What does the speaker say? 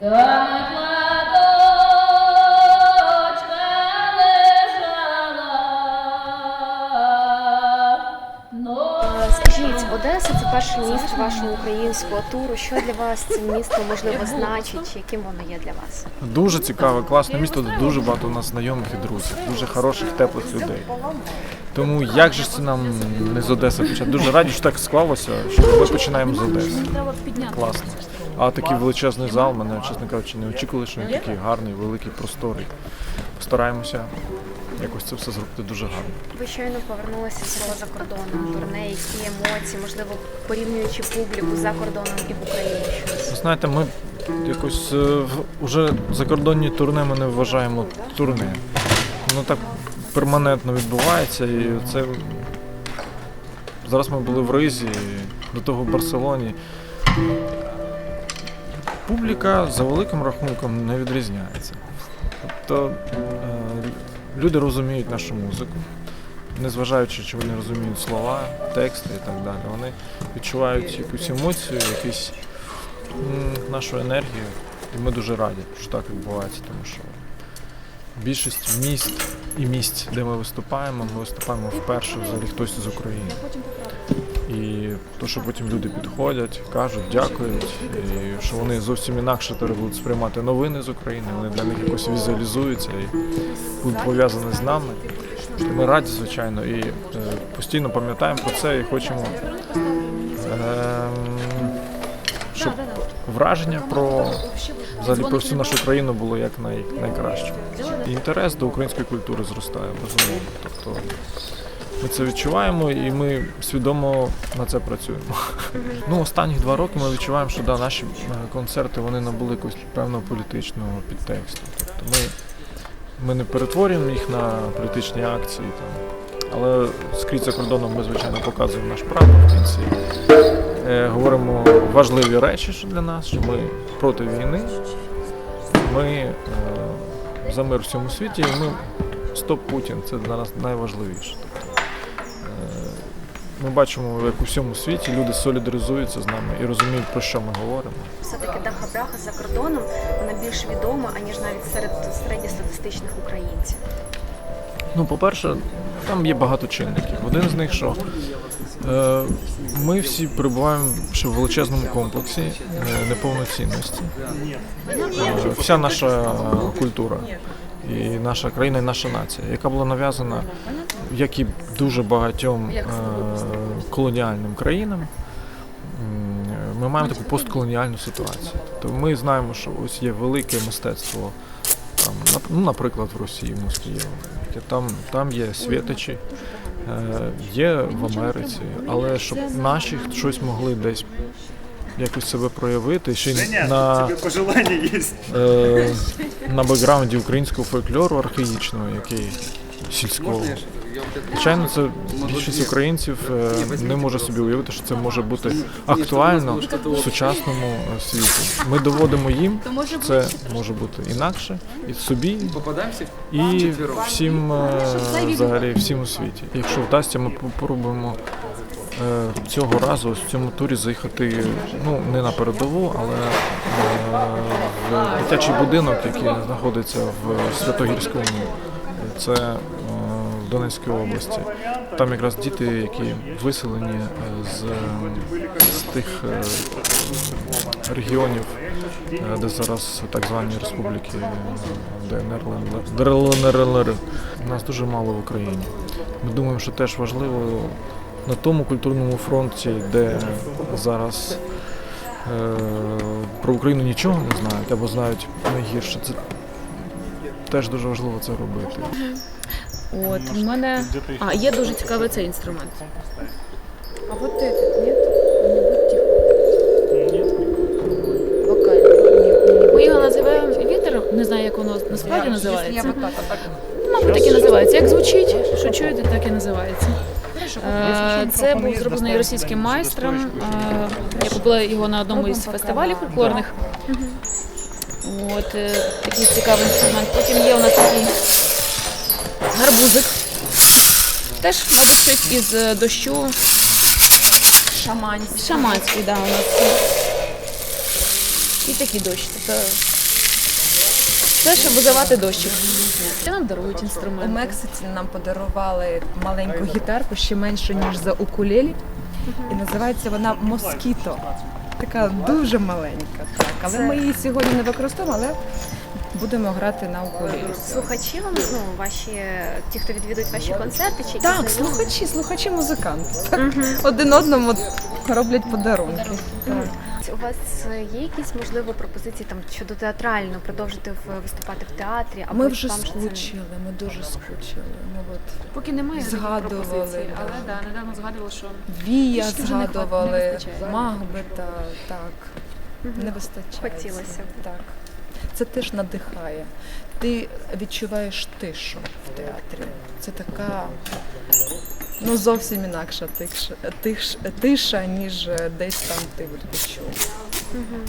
Dona ваш міст вашого українського туру. Що для вас це місто можливо значить? Яким воно є для вас? Дуже цікаве, класне місто, де дуже багато у нас знайомих і друзів, дуже хороших, теплих людей. Тому як же ж це нам не з Одеси почати? Дуже раді, що так склалося, що ми починаємо з Одеси. Класно. А такий величезний зал, мене, чесно кажучи, не очікували, що він такий гарний, великий, просторий. Постараємося якось це все зробити дуже гарно. Ви щойно повернулися з цього за кордоном, турне, які емоції, можливо, порівнюючи публіку за кордоном і в Україні щось. Ви знаєте, ми якось е, в- уже закордонні турне ми не вважаємо турне. Воно так перманентно відбувається і це. Зараз ми були в Ризі, до того в Барселоні. Публіка за великим рахунком не відрізняється. Тобто е, люди розуміють нашу музику, незважаючи, чи вони розуміють слова, тексти і так далі. Вони відчувають якусь емоцію, якийсь м, нашу енергію. І ми дуже раді, що так відбувається, тому що більшість міст і місць, де ми виступаємо, ми виступаємо вперше взагалі хтось з України. І то, що потім люди підходять, кажуть, дякують, і що вони зовсім інакше тепер будуть сприймати новини з України, вони для них якось візуалізуються і будуть пов'язані з нами. Ми раді, звичайно, і е, постійно пам'ятаємо про це і хочемо, ем, щоб враження про взагалі про всю нашу країну було як най, найкраще. І інтерес до української культури зростає, безумовно. Тобто ми це відчуваємо і ми свідомо на це працюємо. Ну, останніх два роки ми відчуваємо, що да, наші е, концерти вони набули якогось певного політичного підтексту. Тобто ми, ми не перетворюємо їх на політичні акції. Там. Але скрізь за кордоном ми, звичайно, показуємо наш прапор в кінці. Е, говоримо важливі речі що для нас, що ми проти війни, ми е, за мир в всьому світі, і ми стоп Путін. Це для нас найважливіше. Ми бачимо, як у всьому світі люди солідаризуються з нами і розуміють, про що ми говоримо. Все-таки Даха Браха за кордоном вона більш відома, аніж навіть серед середньостатистичних українців. Ну, по-перше, там є багато чинників. Один з них, що е, ми всі перебуваємо ще в величезному комплексі е, неповноцінності. Е, вся наша культура і наша країна, і наша нація, яка була нав'язана, як і дуже багатьом е, колоніальним країнам. Ми маємо таку постколоніальну ситуацію. Тобто ми знаємо, що ось є велике мистецтво там, ну, наприклад, в Росії, в Москві. Там, там є святичі, е, є в Америці, але щоб наші щось могли десь якось себе проявити, ще й на, е, на бекграунді українського фольклору архаїчного, який сільського. Звичайно, це більшість українців е, не може собі уявити, що це може бути актуально в сучасному е, світі. Ми доводимо їм, що це може бути інакше і собі, і всім е, взагалі всім у світі. Якщо вдасться, ми попробуємо цього разу в цьому турі заїхати ну не на передову, але в дитячий будинок, який знаходиться в Святогірському. Це в Донецькій області. Там якраз діти, які виселені е, з, з тих е, регіонів, е, де зараз так звані республіки ДНР, ЛНР, ДРЛНР. Нас дуже мало в Україні. Ми думаємо, що теж важливо на тому культурному фронті, де зараз про Україну нічого не знають або знають найгірше. Це теж дуже важливо це робити. От в мене а є дуже цікавий цей інструмент. А вот этот, нет? Вокальний. Ми його називаємо вітер, не знаю, як воно насправді називається. Мабуть, так і називається. Як звучить, що чуєте, так і називається. Е, Це був зроблений російським майстром. Е, Я купила його на одному із фестивалів фольклорних. От е, такий цікавий інструмент. Потім є у нас гарбузик. Теж, мабуть, щось із е, дощу. Шаманський. Шаманський, да, у нас. І такий дощ. Тобто це, щоб визивати дощик. Це нам дарують У. Мексиці нам подарували маленьку гітарку ще меншу, ніж за укулелі. І називається вона Москіто. Така дуже маленька, так. Але ми її сьогодні не використовуємо, але будемо грати на укулелі. Слухачі вам, ну, ваші, ті, хто відвідують ваші концерти, чи якісь Так, знайомі? слухачі, слухачі музиканти. Так, один одному роблять подарунки. Так. У вас є якісь можливо пропозиції там щодо театрально продовжити в- виступати в театрі? Або Ми вже вам ж це скучили, ми дуже скучили. Ми от Поки немає таких Згадували, пропозицій, да. але да, недавно згадували, що Вія Трішки вже не хват- не згадували, вистачає. Магбета, так. Не вистачає. Хотілося б. Так. Це теж надихає. Ти відчуваєш тишу в театрі. Це така ну, зовсім інакша тиша, тиш, тиша ніж десь там ти от Угу.